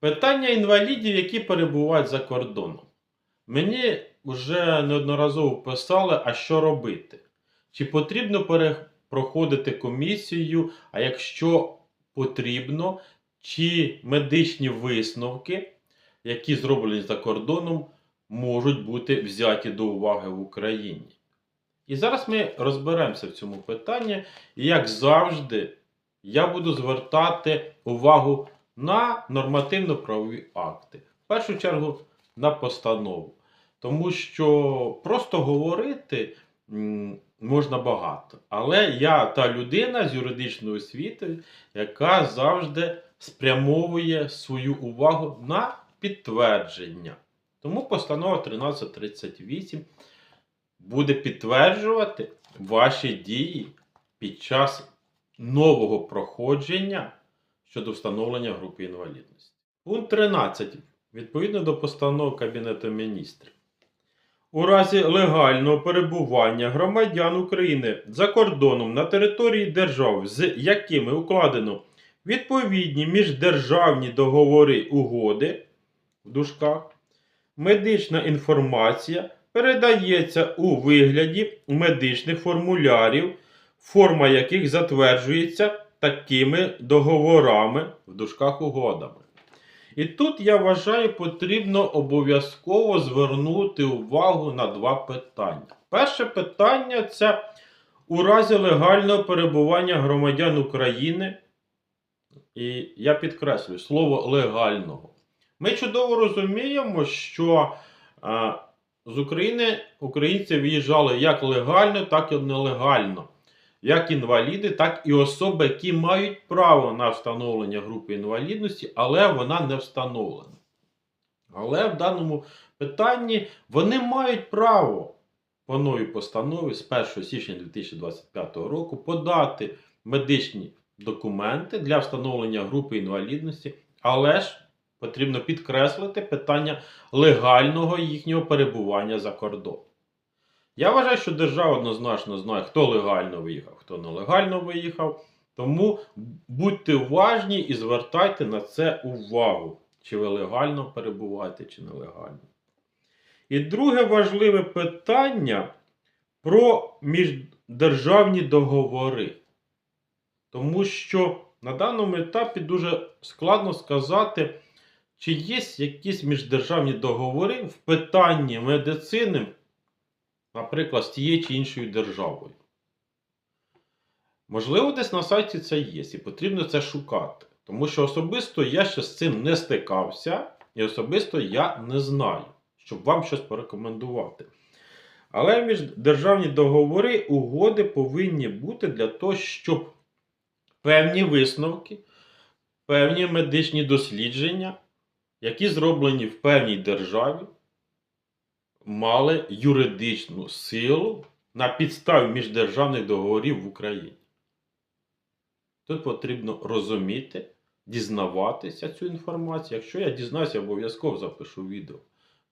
Питання інвалідів, які перебувають за кордоном. Мені вже неодноразово писали, а що робити? Чи потрібно проходити комісію, а якщо потрібно, чи медичні висновки, які зроблені за кордоном, можуть бути взяті до уваги в Україні? І зараз ми розберемося в цьому питанні. І як завжди, я буду звертати увагу на нормативно-правові акти. В першу чергу на постанову. Тому що просто говорити можна багато. Але я та людина з юридичною освітою, яка завжди спрямовує свою увагу на підтвердження. Тому постанова 1338 буде підтверджувати ваші дії під час нового проходження щодо встановлення групи інвалідності. Пункт 13. Відповідно до постанови Кабінету міністрів. У разі легального перебування громадян України за кордоном на території держав, з якими укладено відповідні міждержавні договори угоди в дужках, медична інформація передається у вигляді медичних формулярів, форма яких затверджується такими договорами в дужках угодами. І тут я вважаю, потрібно обов'язково звернути увагу на два питання. Перше питання це у разі легального перебування громадян України, і я підкреслюю слово легального. Ми чудово розуміємо, що з України українці виїжджали як легально, так і нелегально. Як інваліди, так і особи, які мають право на встановлення групи інвалідності, але вона не встановлена. Але в даному питанні вони мають право по новій постанові з 1 січня 2025 року подати медичні документи для встановлення групи інвалідності, але ж потрібно підкреслити питання легального їхнього перебування за кордоном. Я вважаю, що держава однозначно знає, хто легально виїхав, хто нелегально виїхав. Тому будьте уважні і звертайте на це увагу, чи ви легально перебуваєте, чи нелегально. І друге важливе питання про міждержавні договори. Тому що на даному етапі дуже складно сказати, чи є якісь міждержавні договори в питанні медицини, наприклад, з тією чи іншою державою. Можливо, десь на сайті це є, і потрібно це шукати. Тому що особисто я ще з цим не стикався, і особисто я не знаю, щоб вам щось порекомендувати. Але міждержавні договори, угоди повинні бути для того, щоб певні висновки, певні медичні дослідження, які зроблені в певній державі, мали юридичну силу на підставі міждержавних договорів в Україні. Тут потрібно розуміти, дізнаватися цю інформацію. Якщо я дізнаюся, обов'язково запишу відео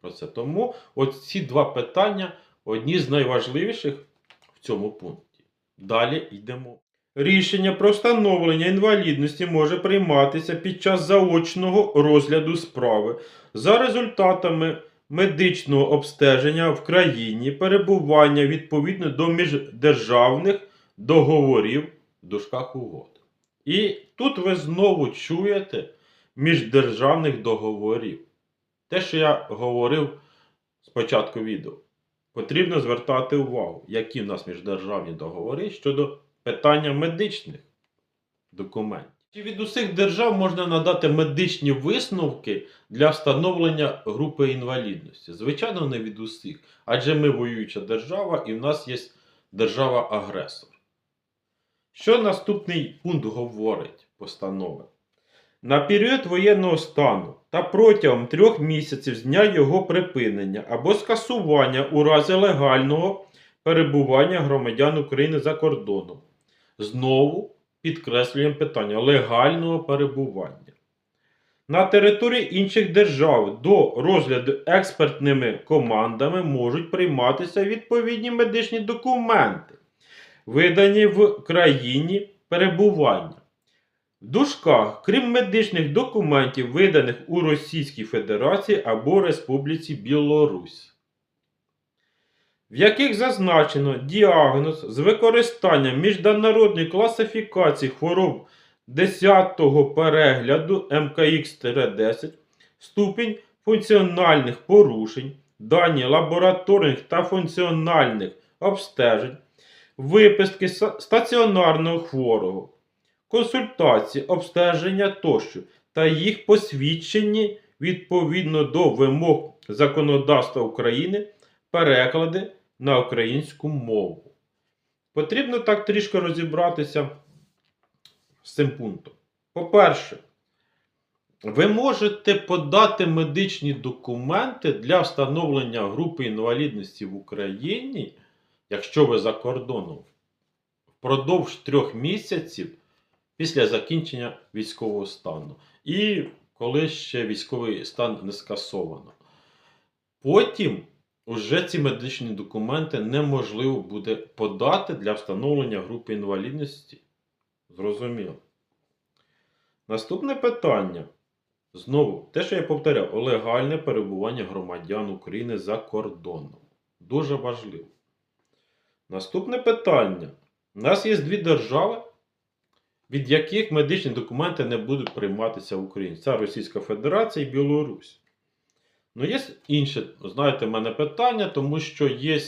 про це. Тому от ці два питання одні з найважливіших в цьому пункті. Далі йдемо. Рішення про встановлення інвалідності може прийматися під час заочного розгляду справи за результатами медичного обстеження в країні, перебування відповідно до міждержавних договорів в дужках угод. І тут ви знову чуєте міждержавних договорів. Те, що я говорив спочатку відео, потрібно звертати увагу, які в нас міждержавні договори щодо питання медичних документів. Чи від усіх держав можна надати медичні висновки для встановлення групи інвалідності? Звичайно, не від усіх. Адже ми воююча держава і в нас є держава-агресор. Що наступний пункт говорить постанови? На період воєнного стану та протягом трьох місяців з дня його припинення або скасування у разі легального перебування громадян України за кордоном. Знову підкреслюємо питання легального перебування. На території інших держав до розгляду експертними командами можуть прийматися відповідні медичні документи, видані в країні перебування. В дужках, крім медичних документів, виданих у Російській Федерації або Республіці Білорусь, в яких зазначено діагноз з використанням міжнародної класифікації хвороб 10-го перегляду МКХ-10, ступінь функціональних порушень, дані лабораторних та функціональних обстежень, виписки стаціонарного хворого, консультації, обстеження тощо та їх посвідчені відповідно до вимог законодавства України переклади на українську мову. Потрібно так трішки розібратися з цим пунктом. По-перше, ви можете подати медичні документи для встановлення групи інвалідності в Україні, якщо ви за кордоном, впродовж трьох місяців після закінчення військового стану. І коли ще військовий стан не скасовано. Потім уже ці медичні документи неможливо буде подати для встановлення групи інвалідності. Зрозуміло. Наступне питання. Знову, те, що я повторяв, легальне перебування громадян України за кордоном. Дуже важливо. Наступне питання. У нас є дві держави, від яких медичні документи не будуть прийматися в Україні. Це Російська Федерація і Білорусь. Ну, є інше, знаєте, в мене питання, тому що є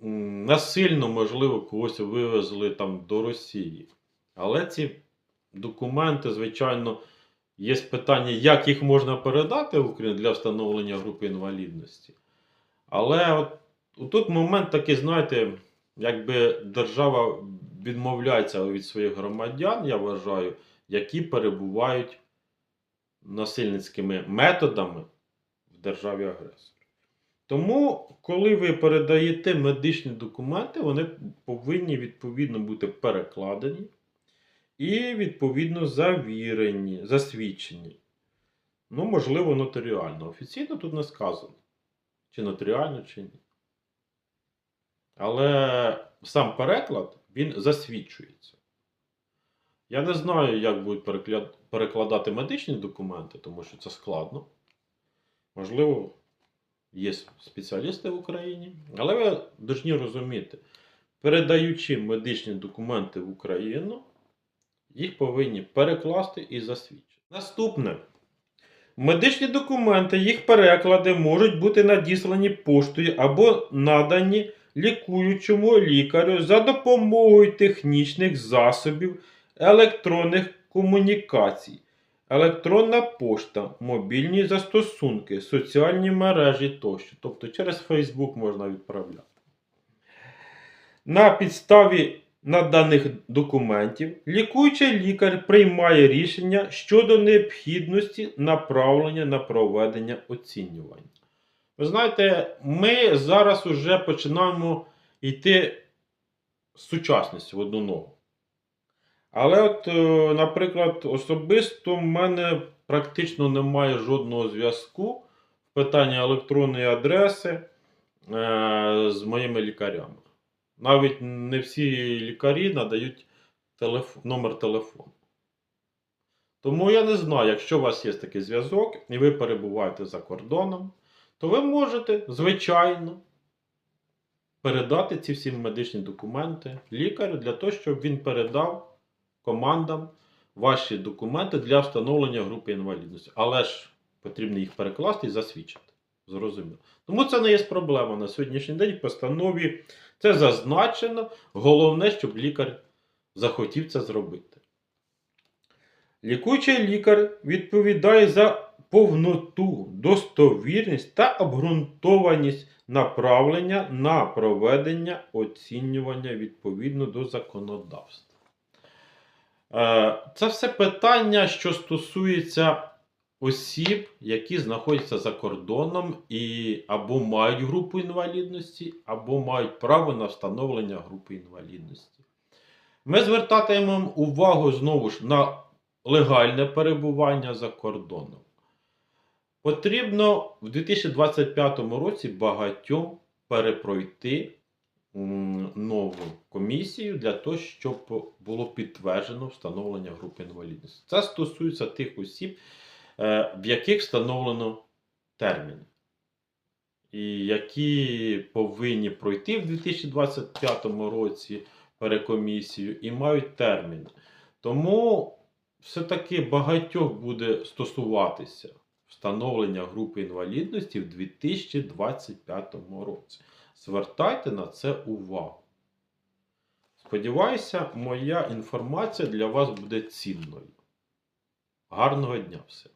насильно, можливо, когось вивезли там до Росії. Але ці документи, звичайно, є питання, як їх можна передати в Україну для встановлення групи інвалідності. Але от, тут момент такий, знаєте, якби держава відмовляється від своїх громадян, я вважаю, які перебувають насильницькими методами в державі агресорі. Тому, коли ви передаєте медичні документи, вони повинні відповідно бути перекладені і відповідно завірені, засвідчені. Ну, можливо, нотаріально. Офіційно тут не сказано, чи нотаріально, чи ні. Але сам переклад він засвідчується. Я не знаю, як будуть перекладати медичні документи, тому що це складно. Можливо, є спеціалісти в Україні. Але ви повинні розуміти, передаючи медичні документи в Україну, їх повинні перекласти і засвідчити. Наступне. Медичні документи, їх переклади можуть бути надіслані поштою або надані лікуючому лікарю за допомогою технічних засобів електронних комунікацій, електронна пошта, мобільні застосунки, соціальні мережі тощо. Тобто через Facebook можна відправляти. На підставі наданих документів лікуючий лікар приймає рішення щодо необхідності направлення на проведення оцінювання. Ви знаєте, ми зараз вже починаємо йти з сучасністю в одну ногу. Але, от, е, наприклад, особисто в мене практично немає жодного зв'язку в питанні електронної адреси е, з моїми лікарями. Навіть не всі лікарі надають телеф... номер телефону. Тому я не знаю, якщо у вас є такий зв'язок і ви перебуваєте за кордоном, то ви можете, звичайно, передати ці всі медичні документи лікарю для того, щоб він передав командам ваші документи для встановлення групи інвалідності. Але ж потрібно їх перекласти і засвідчити. Зрозуміло. Тому це не є проблема на сьогоднішній день. В постанові це зазначено. Головне, щоб лікар захотів це зробити. Лікуючий лікар відповідає за повноту, достовірність та обґрунтованість направлення на проведення оцінювання відповідно до законодавства. Е, Це все питання, що стосується осіб, які знаходяться за кордоном і або мають групу інвалідності, або мають право на встановлення групи інвалідності. Ми звертатимемо увагу знову ж на легальне перебування за кордоном. Потрібно в 2025 році багатьом перепройти нову комісію для того, щоб було підтверджено встановлення групи інвалідності. Це стосується тих осіб, е, в яких встановлено терміни, і які повинні пройти в 2025 році перекомісію і мають термін. Тому все-таки багатьох буде стосуватися встановлення групи інвалідності в 2025 році. Звертайте на це увагу. Сподіваюся, моя інформація для вас буде цінною. Гарного дня всім!